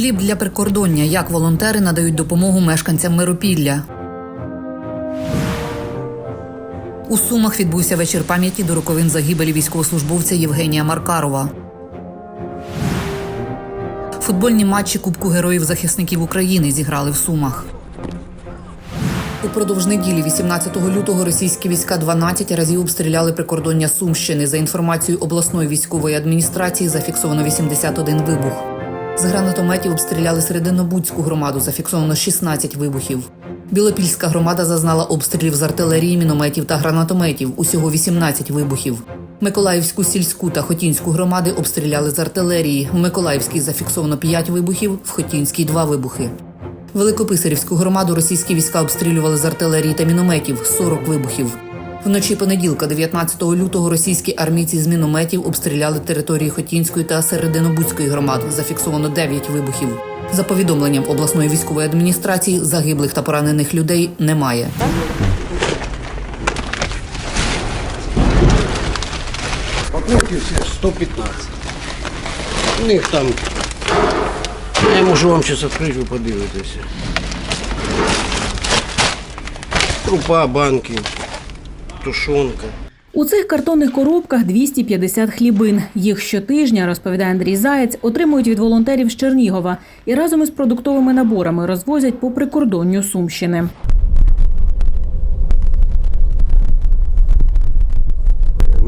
Хліб для прикордоння. Як волонтери надають допомогу мешканцям Миропілля. У Сумах відбувся вечір пам'яті до роковин загибелі військовослужбовця Євгенія Маркарова. Футбольні матчі Кубку героїв захисників України зіграли в Сумах. Упродовж неділі, 18 лютого, російські війська 12 разів обстріляли прикордоння Сумщини. За інформацією обласної військової адміністрації, зафіксовано 81 вибух. З гранатометів обстріляли Серединобудську громаду, зафіксовано 16 вибухів. Білопільська громада зазнала обстрілів з артилерії, мінометів та гранатометів. Усього 18 вибухів. Миколаївську сільську та Хотінську громади обстріляли з артилерії. У Миколаївській зафіксовано 5 вибухів, в Хотінській 2 вибухи. Великописарівську громаду російські війська обстрілювали з артилерії та мінометів 40 вибухів. Вночі понеділка, 19 лютого, російські армійці з мінометів обстріляли території Хотінської та Серединобудської громад. Зафіксовано 9 вибухів. За повідомленням обласної військової адміністрації, загиблих та поранених людей немає. Покупки 115. У них там. Я можу вам зараз відкрити, ви подивитеся. Крупа, банки, тушонка. У цих картонних коробках 250 хлібин. Їх щотижня, розповідає Андрій Заєць, отримують від волонтерів з Чернігова і разом із продуктовими наборами розвозять по прикордонню Сумщини.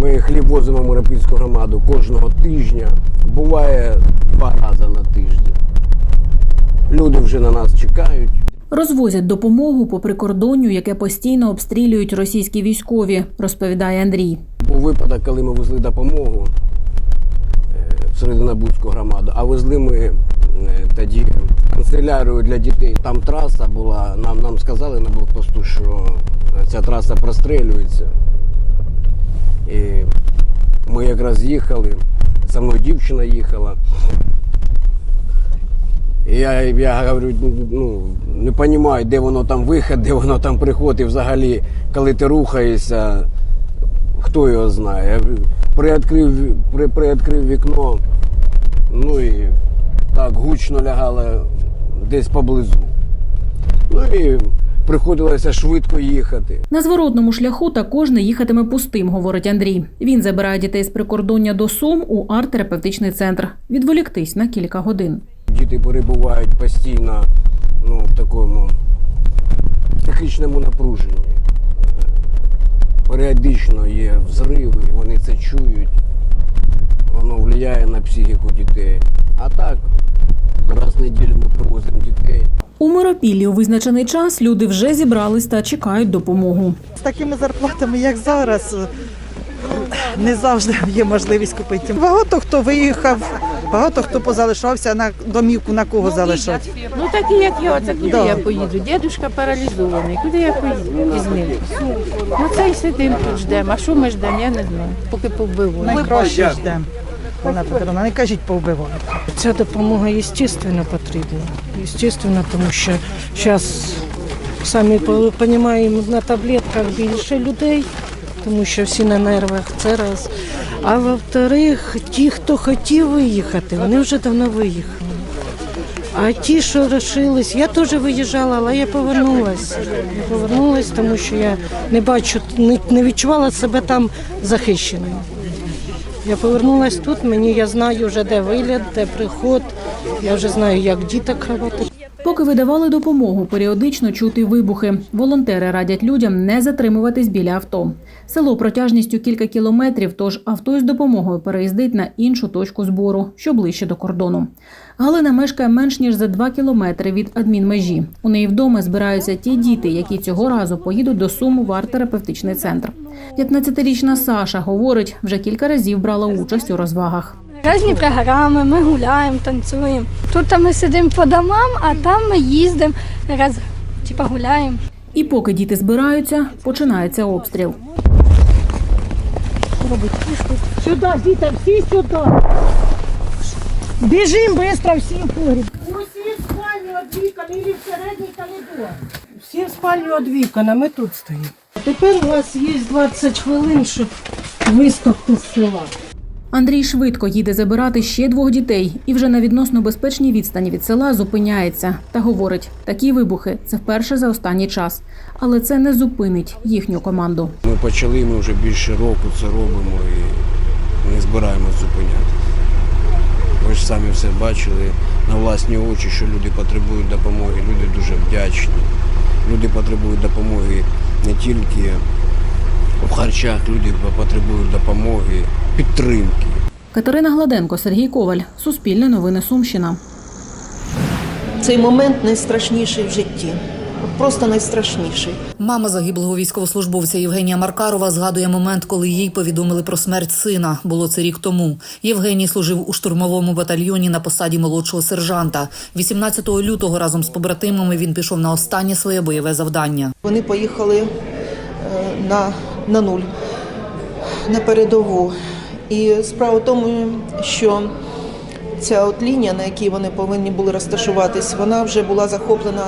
Ми хліб возимо в Миропільську громаду кожного тижня. Буває два рази на тиждень. Люди вже на нас чекають. Розвозять допомогу по прикордонню, яке постійно обстрілюють російські військові, розповідає Андрій. Був випадок, коли ми везли допомогу е, в Серединобудську громаду, а везли ми е, тоді канцелярію для дітей. Там траса була, нам, нам сказали на блокпосту, що ця траса прострілюється. І ми якраз їхали, за мною дівчина їхала. Я, я говорю, ну, не розумію, де воно там вихід, де воно там приход, і взагалі, коли ти рухаєшся, хто його знає. Я приоткрив, при, приоткрив вікно, ну і так гучно лягало десь поблизу. Ну і приходилося швидко їхати. На зворотному шляху також не їхатиме пустим, говорить Андрій. Він забирає дітей з прикордоння до Сум у арт-терапевтичний центр. Відволіктись на кілька годин. Діти перебувають постійно ну, в такому психічному напруженні. Періодично є взриви, вони це чують, воно впливає на психіку дітей. А так, раз в неділю ми привозимо дітей. У Миропіллі у визначений час люди вже зібрались та чекають допомогу. З такими зарплатами, як зараз, не завжди є можливість купити. Багато хто виїхав, багато хто позалишався на домівку, на кого залишати. Ну такі, як я, це куди Да. я поїду? Дідушка паралізований, куди я поїду із ним? Ну це і сидимо тут ждемо. А що ми ждемо, я не знаю, поки повбивають. Найкраще ждемо. Вона Петровна, не кажіть повбивати. Ця допомога естественно потрібна. Естественно, тому що зараз самі розуміємо, на таблетках більше людей, тому що всі на нервах це раз. А во-вторых, ті, хто хотів виїхати, вони вже давно виїхали. А ті, що лишились, я теж виїжджала, але я повернулася. Я повернулася, тому що я не бачу, не, відчувала себе там захищеною. Я повернулася тут, мені я знаю вже де виліт, де приход. Я вже знаю, як діток робити. Поки видавали допомогу, періодично чути вибухи. Волонтери радять людям не затримуватись біля авто. Село протяжністю кілька кілометрів, тож авто із допомогою переїздить на іншу точку збору, що ближче до кордону. Галина мешкає менш ніж за два кілометри від адмінмежі. У неї вдома збираються ті діти, які цього разу поїдуть до Суму в арт-терапевтичний центр. 15-річна Саша говорить, вже кілька разів брала участь у розвагах. Різні програми, ми гуляємо, танцюємо. Тут ми сидимо по домам, а там ми їздимо, раз, типа гуляємо. І поки діти збираються, починається обстріл. Сюди, діти, всі сюди. Біжимо швидко, всі в погріб. Усі в спальню від вікон, і в середній коридор. Всі в спальню від вікон, а ми тут стоїмо. Тепер у вас є 20 хвилин, щоб виступити з села. Андрій швидко їде забирати ще двох дітей і вже на відносно безпечній відстані від села зупиняється та говорить: такі вибухи це вперше за останній час, але це не зупинить їхню команду. Ми почали, ми вже більше року це робимо і не збираємось зупиняти. Ви ж самі все бачили на власні очі, що люди потребують допомоги. Люди дуже вдячні. Люди потребують допомоги не тільки в харчах, люди потребують допомоги, підтримки. Катерина Гладенко, Сергій Коваль, Суспільне новини Сумщина. Цей момент найстрашніший в житті. Просто найстрашніший. Мама загиблого військовослужбовця Євгенія Маркарова згадує момент, коли їй повідомили про смерть сина. Було це рік тому. Євгеній служив у штурмовому батальйоні на посаді молодшого сержанта. 18 лютого разом з побратимами він пішов на останнє своє бойове завдання. Вони поїхали е, на, на нуль, на передову. І справа в тому, що ця от лінія, на якій вони повинні були розташуватись, вона вже була захоплена.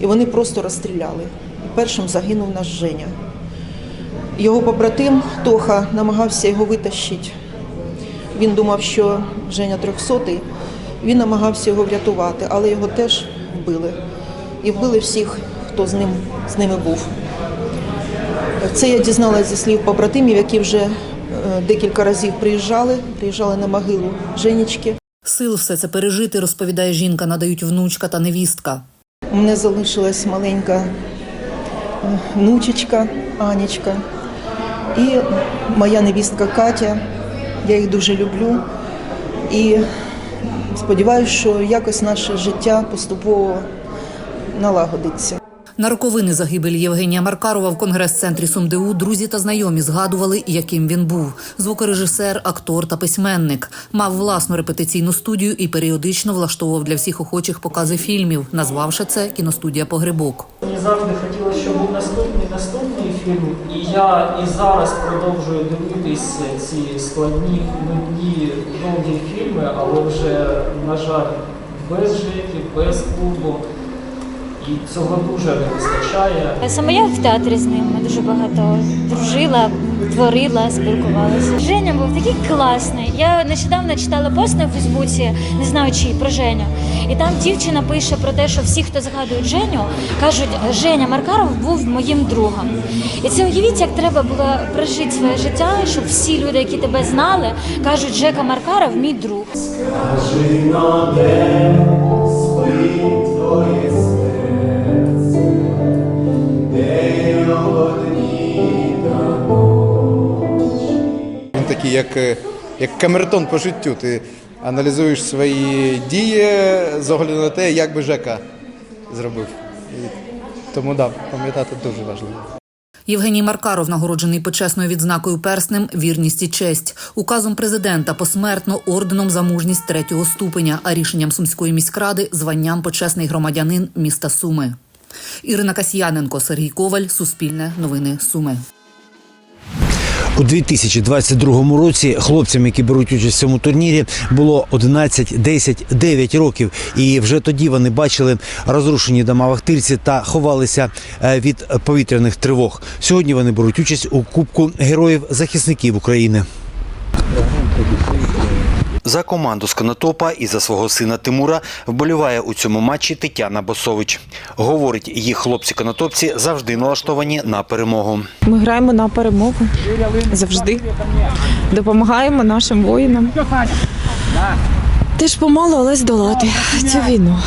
І вони просто розстріляли. І першим загинув наш Женя. Його побратим Тоха намагався його витащити. Він думав, що Женя трьохсотий. Він намагався його врятувати, але його теж вбили. І вбили всіх, хто з ним з ними був. Це я дізналася зі слів побратимів, які вже е, декілька разів приїжджали, приїжджали на могилу Женічки. Сил все це пережити, розповідає жінка, надають внучка та невістка. У мене залишилась маленька е, внучечка Анічка і моя невістка Катя. Я їх дуже люблю і сподіваюся, що якось наше життя поступово налагодиться. На роковини загибелі Євгенія Маркарова в конгрес-центрі СумДУ друзі та знайомі згадували, яким він був. Звукорежисер, актор та письменник. Мав власну репетиційну студію і періодично влаштовував для всіх охочих покази фільмів, назвавши це кіностудія Погребок. Мені завжди хотілося, щоб був наступний наступний фільм, і я і зараз продовжую дивитись ці складні, нудні, довгі фільми, але вже, на жаль, без життя, без клубу. І цього дуже не вистачає. Саме я в театрі з ним дуже багато дружила, творила, спілкувалася. Женя був такий класний. Я нещодавно читала пост на Фейсбуці, не знаю чий, про Женю. І там дівчина пише про те, що всі, хто згадують Женю, кажуть, Женя Маркаров був моїм другом. І це уявіть, як треба було прожити своє життя, щоб всі люди, які тебе знали, кажуть, Жека Маркаров мій друг. Він такий, як, е, як камертон по життю. Ти аналізуєш свої дії з огляду на те, як би Жека зробив. І тому да, пам'ятати дуже важливо. Євгеній Маркаров нагороджений почесною відзнакою перснем Вірність і честь, указом президента посмертно орденом за мужність третього ступеня, а рішенням сумської міськради званням почесний громадянин міста Суми. Ірина Касьяненко, Сергій Коваль, Суспільне, Новини Суми. У 2022 році хлопцям, які беруть участь в цьому турнірі, було 11, 10, 9 років. І вже тоді вони бачили розрушені дома вахтирці та ховалися е, від повітряних тривог. Сьогодні вони беруть участь у Кубку героїв захисників України. За команду з Конотопа і за свого сина Тимура вболіває у цьому матчі Тетяна Босович. Говорить, їх хлопці-конотопці завжди налаштовані на перемогу. Ми граємо на перемогу завжди. Допомагаємо нашим воїнам. Теж помалу, але здолати цю війну.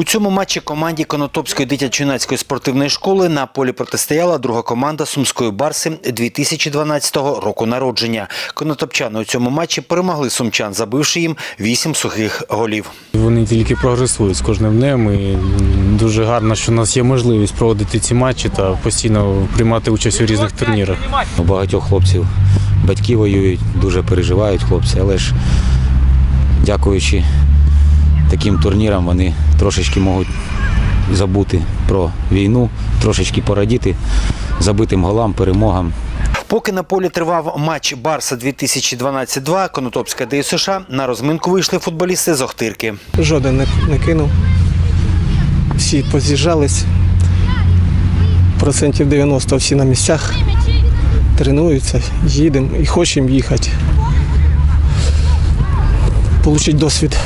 У цьому матчі команді Конотопської дитячо-юнацької спортивної школи на полі протистояла друга команда Сумської Барси 2012 року народження. Конотопчани у цьому матчі перемогли сумчан, забивши їм вісім сухих голів. Вони тільки прогресують з кожним днем. І дуже гарно, що у нас є можливість проводити ці матчі та постійно приймати участь у різних турнірах. У багатьох хлопців батьки воюють, дуже переживають хлопці, але ж дякуючи таким турнірам, вони трошечки можуть забути про війну, трошечки порадіти забитим голам, перемогам. Поки на полі тривав матч Барса 2012-2, Конотопська ДЮСШ, на розминку вийшли футболісти з Охтирки. Жоден не, не кинув. Всі поз'їжджались. Процентів 90 всі на місцях. тренуються, їдемо і хочемо їхати. Получить досвід.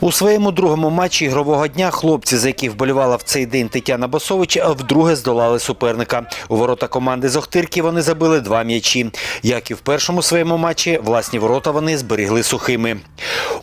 У своєму другому матчі ігрового дня хлопці, за яких вболівала в цей день Тетяна Босович, вдруге здолали суперника. У ворота команди з Охтирки вони забили два м'ячі. Як і в першому своєму матчі, власні ворота вони зберігли сухими.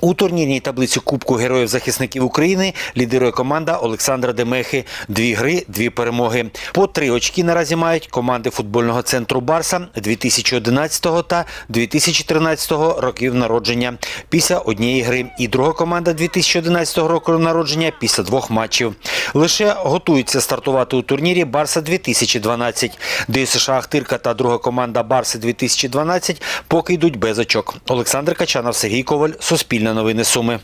У турнірній таблиці Кубку Героїв захисників України лідирує команда Олександра Демехи. Дві гри, дві перемоги. По три очки наразі мають команди футбольного центру Барса 2011 та 2013 років народження. Після однієї гри і друга команда 2011 року народження після двох матчів. Лише готуються стартувати у турнірі Барса 2012. США Ахтирка та друга команда Барси 2012 поки йдуть без очок. Олександр Качанов, Сергій Коваль, Суспільне новини Суми.